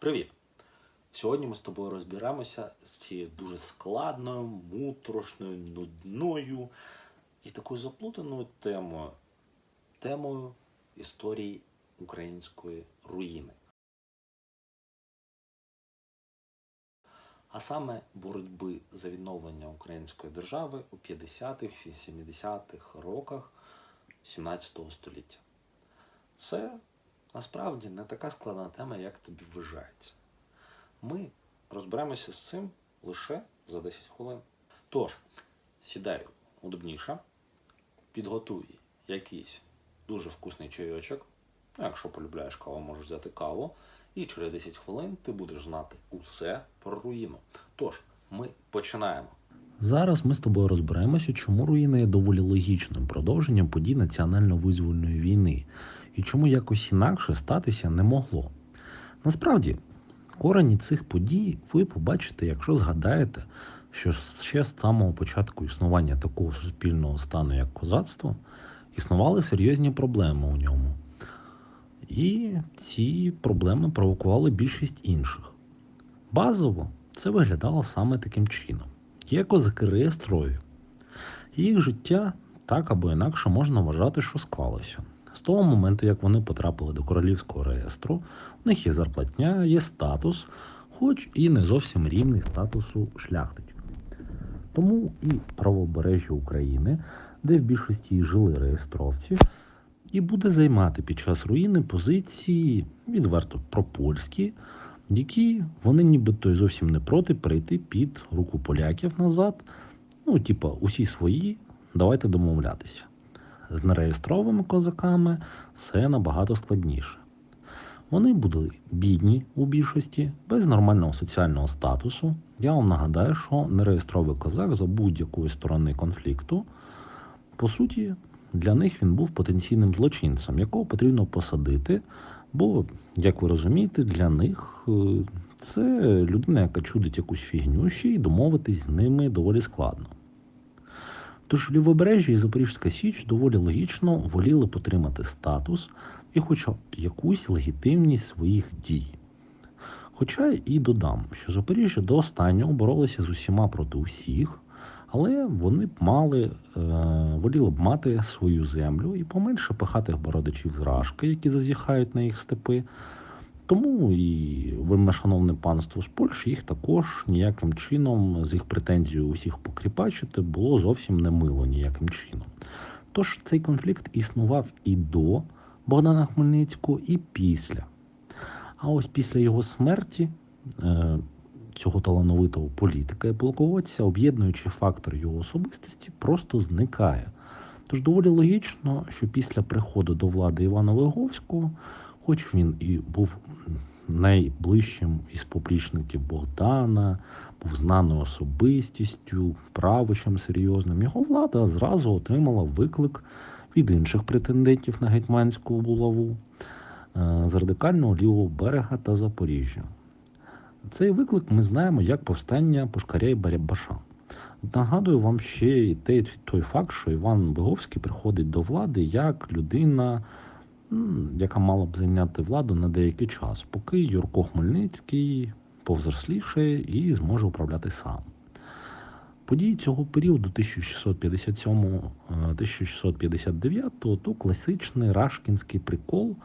Привіт! Сьогодні ми з тобою розберемося з цією дуже складною, мутрошною, нудною і такою заплутаною темою темою історії української руїни. А саме боротьби за відновлення української держави у 50-х і 70-х роках 17 століття. Це насправді не така складна тема, як тобі вважається. Ми розберемося з цим лише за 10 хвилин. Тож, сідай удобніше, підготуй якийсь дуже вкусний чайочок. Ну, якщо полюбляєш каву, можеш взяти каву. І через 10 хвилин ти будеш знати усе про руїну. Тож, ми починаємо. Зараз ми з тобою розберемося, чому руїни є доволі логічним продовженням подій національно-визвольної війни і чому якось інакше статися не могло. Насправді, корені цих подій ви побачите, якщо згадаєте, що ще з самого початку існування такого суспільного стану, як козацтво, існували серйозні проблеми у ньому. І ці проблеми провокували більшість інших. Базово це виглядало саме таким чином. Є козаки реєстрові. Їх життя так або інакше можна вважати, що склалося. З того моменту, як вони потрапили до королівського реєстру, у них є зарплатня, є статус, хоч і не зовсім рівний статусу шляхтичів. Тому і правобережжя України, де в більшості і жили реєстровці, і буде займати під час руїни позиції відверто пропольські, які вони нібито й зовсім не проти перейти під руку поляків назад. Ну, типа, усі свої, давайте домовлятися. З нереєстровими козаками все набагато складніше. Вони були бідні у більшості, без нормального соціального статусу. Я вам нагадаю, що нереєстровий козак за будь-якої сторони конфлікту, по суті, для них він був потенційним злочинцем, якого потрібно посадити. Бо, як ви розумієте, для них е, це людина, яка чудить якусь фігню, ще й домовитись з ними доволі складно. Тож Лівобережжя і Запорізька Січ доволі логічно воліли потримати статус і хоча б якусь легітимність своїх дій. Хоча і додам, що Запоріжжя до останнього боролося з усіма проти усіх, але вони б мали, е, воліли б мати свою землю і поменше пихатих бородичів з рашки, які зазіхають на їх степи. Тому і вельмишановне панство з Польщі їх також ніяким чином з їх претензією усіх покріпачити було зовсім не мило ніяким чином. Тож цей конфлікт існував і до Богдана Хмельницького, і після. А ось після його смерті е, цього талановитого політика і полководця, об'єднуючий фактор його особистості, просто зникає. Тож доволі логічно, що після приходу до влади Івана Виговського, хоч він і був найближчим із поплічників Богдана, був знаною особистістю, правичем серйозним, його влада зразу отримала виклик від інших претендентів на гетьманську булаву е, з радикального лівого берега та Запоріжжя. Цей виклик ми знаємо як повстання Пушкаря і Барябаша. Нагадую вам ще й той, той факт, що Іван Виговський приходить до влади як людина, яка мала б зайняти владу на деякий час, поки Юрко Хмельницький повзросліше і зможе управляти сам. Події цього періоду 1657-1659 то класичний рашкінський прикол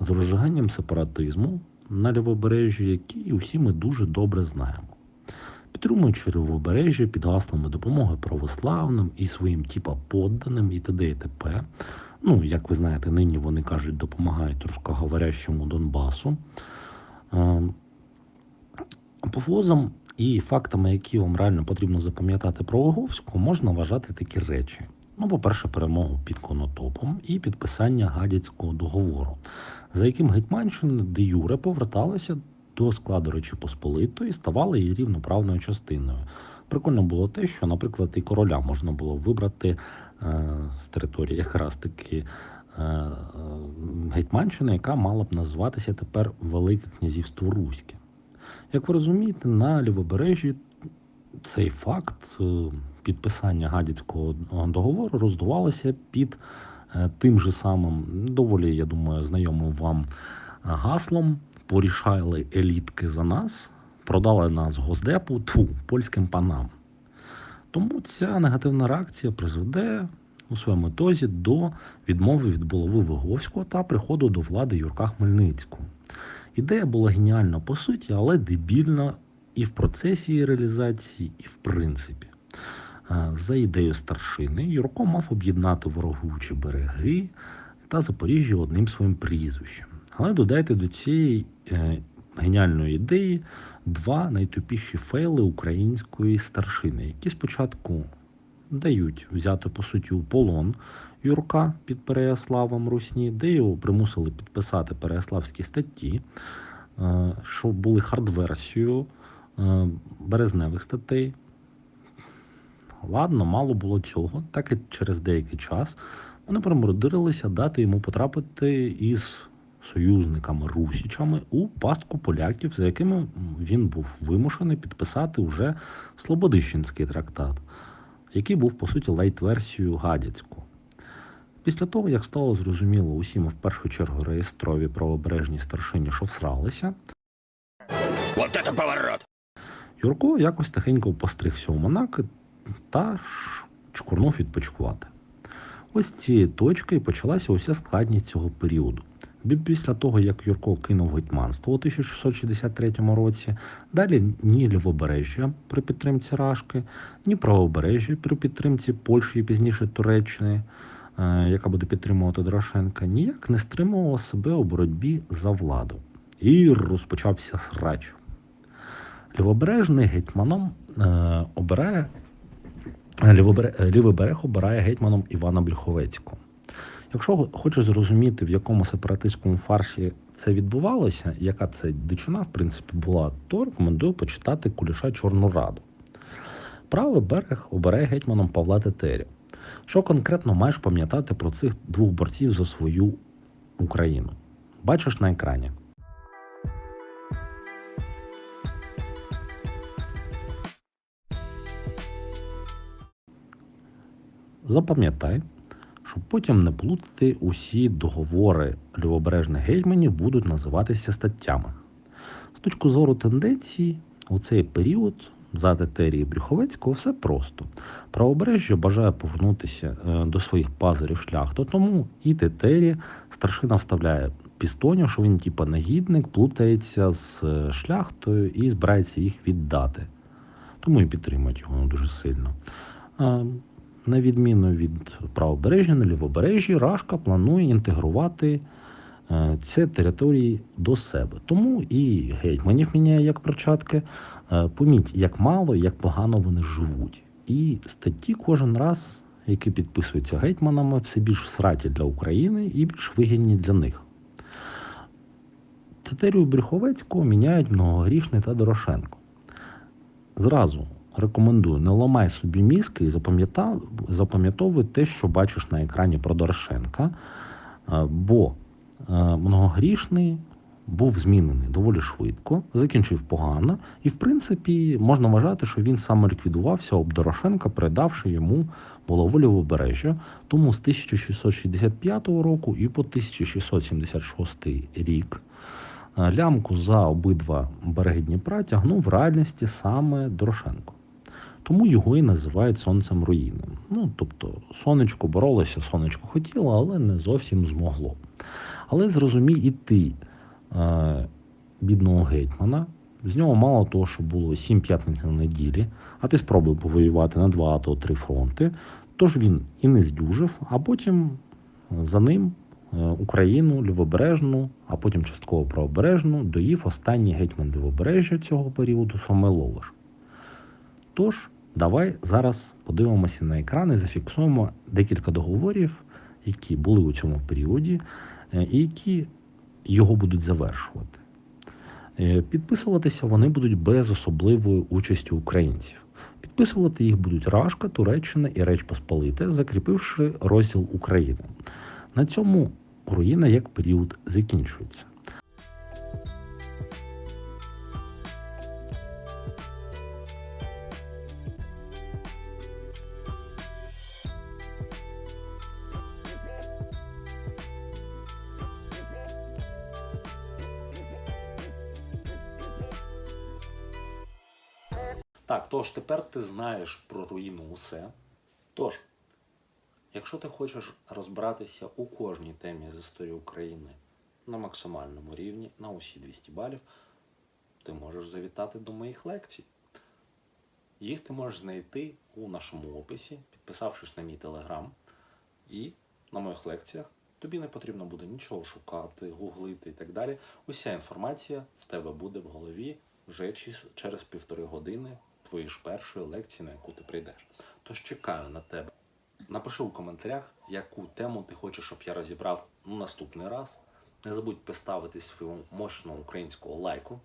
з розжиганням сепаратизму на лівобережжі, який усі ми дуже добре знаємо. Підтримуючи лівобережжя під гаслами допомоги православним і своїм типа подданим і т.д. і т.п. Ну, як ви знаєте, нині вони кажуть, допомагають рускоговорящому Донбасу. Е, Апофозом і фактами, які вам реально потрібно запам'ятати про Виговську, можна вважати такі речі. Ну, по-перше, перемогу під Конотопом і підписання Гадяцького договору, за яким Гетьманщина де Юре поверталася до складу Речі Посполитої і ставала її рівноправною частиною. Прикольно було те, що, наприклад, і короля можна було вибрати з території якраз таки е, е, Гетьманщини, яка мала б називатися тепер Велике Князівство Руське. Як ви розумієте, на лівобережжі цей факт е, підписання гадяцького договору роздувалося під е, тим же самим, доволі, я думаю, знайомим вам гаслом порішали елітки за нас, продали нас госдепу тьфу, польським панам. Тому ця негативна реакція призведе у своєму тозі до відмови від булави Виговського та приходу до влади Юрка Хмельницького. Ідея була геніальна по суті, але дебільна і в процесі її реалізації, і в принципі. Е, За ідеєю старшини, Юрко мав об'єднати ворогучі береги та Запоріжжя одним своїм прізвищем. Але додайте до цієї е, геніальної ідеї два найтупіші фейли української старшини, які спочатку дають взяти по суті у полон Юрка під Переяславом Русні, де його примусили підписати переяславські статті, е, що були хардверсією е, березневих статей. Ладно, мало було цього, так і через деякий час вони примудилися дати йому потрапити із союзниками русічами у пастку поляків, за якими він був вимушений підписати уже Слободищенський трактат, який був по суті лейт-версією гадяцького. Після того, як стало зрозуміло усім, в першу чергу реєстрові правобережній старшині, що всралися, Вот это поворот! Юрко якось тихенько постригся у Монако та чкурнув відпочивати. Ось з цієї точки і почалася уся складність цього періоду. Після того, як Юрко кинув гетьманство у 1663 році, далі ні лівобережжя при підтримці Рашки, ні правобережжя при підтримці Польщі і пізніше Туреччини, е, яка буде підтримувати Дорошенка, ніяк не стримувала себе у боротьбі за владу. І розпочався срач. Лівобережний гетьманом е, обирає лівобере, е, обирає гетьманом Івана Більховецького. Якщо хочеш зрозуміти, в якому сепаратистському фарсі це відбувалося, яка це дичина, в принципі, була, то рекомендую почитати Куліша Чорну Раду. Правий берег обирає гетьманом Павла Тетеря. Що конкретно маєш пам'ятати про цих двох борців за свою Україну? Бачиш на екрані. Запам'ятай, щоб потім не плутати усі договори лівобережних гетьманів будуть називатися статтями. З точки зору тенденцій, у цей період за тетерії Брюховецького все просто. Правобережжя бажає повернутися е, до своїх пазарів шляхту, тому і тетері старшина вставляє пістонів, що він типа негідник, плутається з е, шляхтою і збирається їх віддати. Тому і підтримують його дуже сильно. На відміну від правобережжя на лівобережжі, Рашка планує інтегрувати е, ці території до себе. Тому і гетьманів міняє як перчатки. Е, Поміть, як мало, як погано вони живуть. І статті кожен раз, які підписуються гетьманами, все більш всраті для України і більш вигідні для них. Тетерію Брюховецького міняють многогрішний та Дорошенко. Зразу рекомендую, не ламай собі мізки і запам'ятовуй те, що бачиш на екрані про Дорошенка, е, бо е, многогрішний був змінений доволі швидко, закінчив погано, і, в принципі, можна вважати, що він самоліквідувався об Дорошенка, передавши йому булаву лівобережжя. Тому з 1665 року і по 1676 рік е, лямку за обидва береги Дніпра тягнув в реальності саме Дорошенко. Тому його і називають сонцем руїнним. Ну, тобто, сонечко боролося, сонечко хотіло, але не зовсім змогло. Але зрозумій і ти, е, бідного гетьмана, з нього мало того, що було 7 п'ятниць на неділі, а ти спробуй повоювати на два або три фронти. Тож він і не здюжив, а потім за ним е, Україну лівобережну, а потім частково правобережну доїв останній гетьман лівобережжя цього періоду Самойловиш. Тож, давай зараз подивимося на екран і зафіксуємо декілька договорів, які були у цьому періоді, е, і які його будуть завершувати. Е, Підписуватися вони будуть без особливої участі українців. Підписувати їх будуть Рашка, Туреччина і Реч Посполите, закріпивши розділ України. На цьому руїна як період закінчується. Так, тож тепер ти знаєш про руїну усе. Тож, якщо ти хочеш розбиратися у кожній темі з історії України на максимальному рівні, на усі 200 балів, ти можеш завітати до моїх лекцій. Їх ти можеш знайти у нашому описі, підписавшись на мій телеграм. І на моїх лекціях тобі не потрібно буде нічого шукати, гуглити і так далі. Уся інформація в тебе буде в голові вже через півтори години твоєї ж першої лекції, на яку ти прийдеш. Тож чекаю на тебе. Напиши у коментарях, яку тему ти хочеш, щоб я розібрав наступний раз. Не забудь поставити свою мощного українського лайку,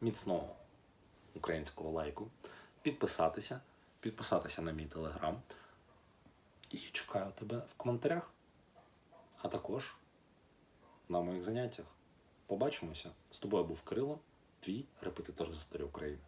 міцного українського лайку, підписатися, підписатися на мій телеграм. І чекаю тебе в коментарях, а також на моїх заняттях. Побачимося. З тобою був Кирило, твій репетитор з історії України.